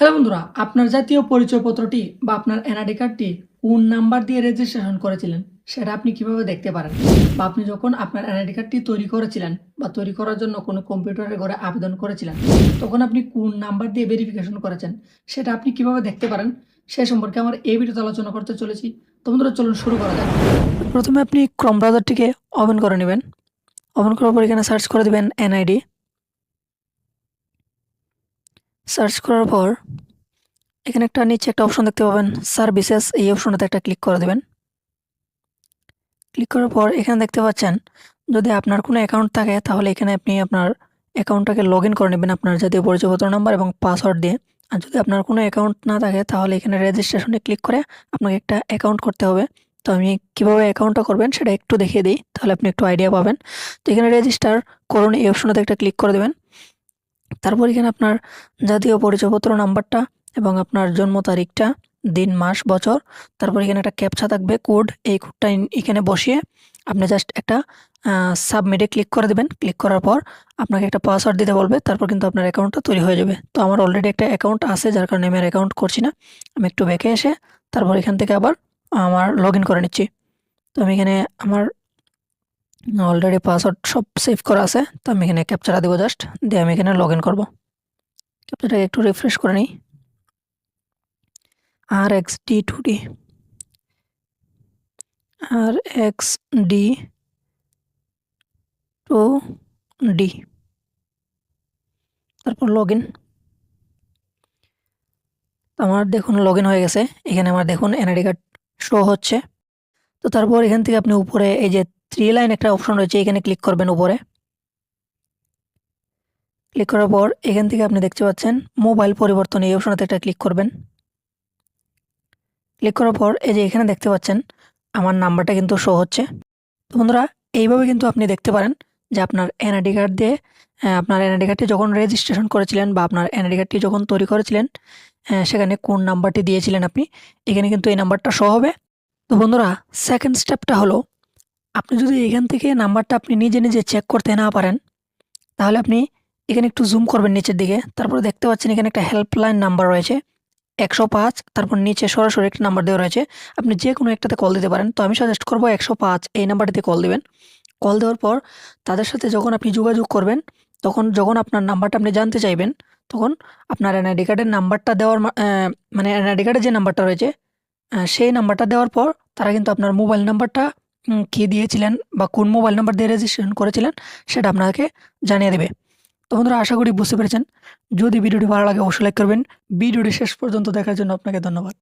Hello বন্ধুরা, আপনার জাতীয় পরিচয়পত্রটি বা আপনার এনআইডি কার্ডটি কোন নাম্বার দিয়ে রেজিস্ট্রেশন করেছিলেন সেটা আপনি কীভাবে দেখতে পারেন? বা আপনি যখন আপনার এনআইডি কার্ডটি তৈরি করেছিলেন বা তৈরি করার জন্য কোনো কম্পিউটারের ঘরে আবেদন করেছিলেন, তখন আপনি কোন নাম্বার দিয়ে ভেরিফিকেশন করেছেন সেটা আপনি কীভাবে দেখতে পারেন সে সম্পর্কে আমার এই ভিডিওতে আলোচনা করতে চলেছি। তো বন্ধুরা, চলুন শুরু করা যাক। প্রথমে আপনি ক্রম ব্রাউজারটিকে ওপেন করে নেবেন। ওপেন করার পর এখানে সার্চ করে দেবেন এনআইডি সার্চ করার পর এখানে একটা নিচে একটা অপশন দেখতে পাবেন, সার্ভিসেস। এই অপশনটাতে একটা ক্লিক করে দেবেন। ক্লিক করার পর এখানে দেখতে পাচ্ছেন, যদি আপনার কোনো অ্যাকাউন্ট থাকে, তাহলে এখানে আপনি আপনার অ্যাকাউন্টটাকে লগ ইন করে নেবেন আপনার জাতীয় পরিচয়পত্র নাম্বার এবং পাসওয়ার্ড দিয়ে। আর যদি আপনার কোনো অ্যাকাউন্ট না থাকে, তাহলে এখানে রেজিস্ট্রেশনে ক্লিক করে আপনাকে একটা অ্যাকাউন্ট করতে হবে। তো আমি কীভাবে অ্যাকাউন্টটা করবেন সেটা একটু দেখিয়ে দিই, তাহলে আপনি একটু আইডিয়া পাবেন। তো এখানে রেজিস্টার করুন, এই অপশনটাতে একটা ক্লিক করে দেবেন। তারপর এখানে আপনার জাতীয় পরিচয়পত্র নাম্বারটা এবং আপনার জন্ম তারিখটা, দিন, মাস, বছর। তারপর এখানে একটা ক্যাপচা থাকবে, কোড। এই কোডটা এখানে বসিয়ে আপনি জাস্ট একটা সাবমিটে ক্লিক করে দেবেন। ক্লিক করার পর আপনাকে একটা পাসওয়ার্ড দিতে বলবে, তারপর কিন্তু আপনার অ্যাকাউন্টটা তৈরি হয়ে যাবে। তো আমার অলরেডি একটা অ্যাকাউন্ট আছে, যার কারণে আমি আর অ্যাকাউন্ট করছি না। আমি একটু ব্যাকে এসে তারপর এখান থেকে আবার আমার লগ করে নিচ্ছি। তো আমি এখানে আমার অলরেডি পাসওয়ার্ড সব সেভ করা আছে, তো আমি এখানে ক্যাপচারা দেবো জাস্ট দিয়ে আমি এখানে লগ ইন করব ক্যাপচারটাকে একটু রিফ্রেশ করে নিই। আর X D to D R X D to D তারপর লগ ইন আমার দেখুন লগ ইন হয়ে গেছে, এখানে আমার দেখুন এনআইডি কার্ড শো হচ্ছে। তো তারপর এখান থেকে আপনি উপরে এই যে থ্রি লাইন একটা অপশন রয়েছে, এখানে ক্লিক করবেন উপরে। ক্লিক করার পর এখান থেকে আপনি দেখতে পাচ্ছেন মোবাইল পরিবর্তন, এই অপশনটাতে একটা ক্লিক করবেন। ক্লিক করার পর এই যে এখানে দেখতে পাচ্ছেন আমার নাম্বারটা কিন্তু শো হচ্ছে। তো বন্ধুরা, এইভাবে কিন্তু আপনি দেখতে পারেন যে আপনার এনআইডি কার্ড দিয়ে আপনার এনআইডি কার্ডটি যখন রেজিস্ট্রেশন করেছিলেন বা আপনার এনআইডি কার্ডটি যখন তৈরি করেছিলেন সেখানে কোন নাম্বারটি দিয়েছিলেন আপনি, এখানে কিন্তু এই নাম্বারটা শো হবে। তো বন্ধুরা সেকেন্ড স্টেপটা হলো আপনি যদি এখান থেকে নাম্বারটা আপনি নিজে নিজে চেক করতে না পারেন, তাহলে আপনি এখানে একটু জুম করবেন নিচের দিকে। তারপরে দেখতে পাচ্ছেন এখানে একটা হেল্পলাইন নাম্বার রয়েছে। একশো পাঁচ, তারপর নিচে সরাসরি একটা নাম্বার দেওয়া রয়েছে। আপনি যে কোনো একটাতে কল দিতে পারেন। তো আমি সাজেস্ট করব একশো পাঁচ এই নাম্বারটিতে কল দিবেন। কল দেওয়ার পর তাদের সাথে যখন আপনি যোগাযোগ করবেন, তখন যখন আপনার নাম্বারটা আপনি জানতে চাইবেন, তখন আপনার এনআইডি কার্ডের নাম্বারটা দেওয়ার মানে এনআইডি কার্ডের যে নাম্বারটা রয়েছে সেই নাম্বারটা দেওয়ার পর তারা কিন্তু আপনার মোবাইল নাম্বারটা কি দিয়েছিলেন বা কোন মোবাইল নাম্বার দিয়ে রেজিস্ট্রেশন করেছিলেন সেটা আপনাকে জানিয়ে দেবে। তো বন্ধুরা, আশা করি বুঝতে পেরেছেন। যদি ভিডিওটি ভালো লাগে, অবশ্যই লাইক করবেন। ভিডিওটি শেষ পর্যন্ত দেখার জন্য আপনাকে ধন্যবাদ।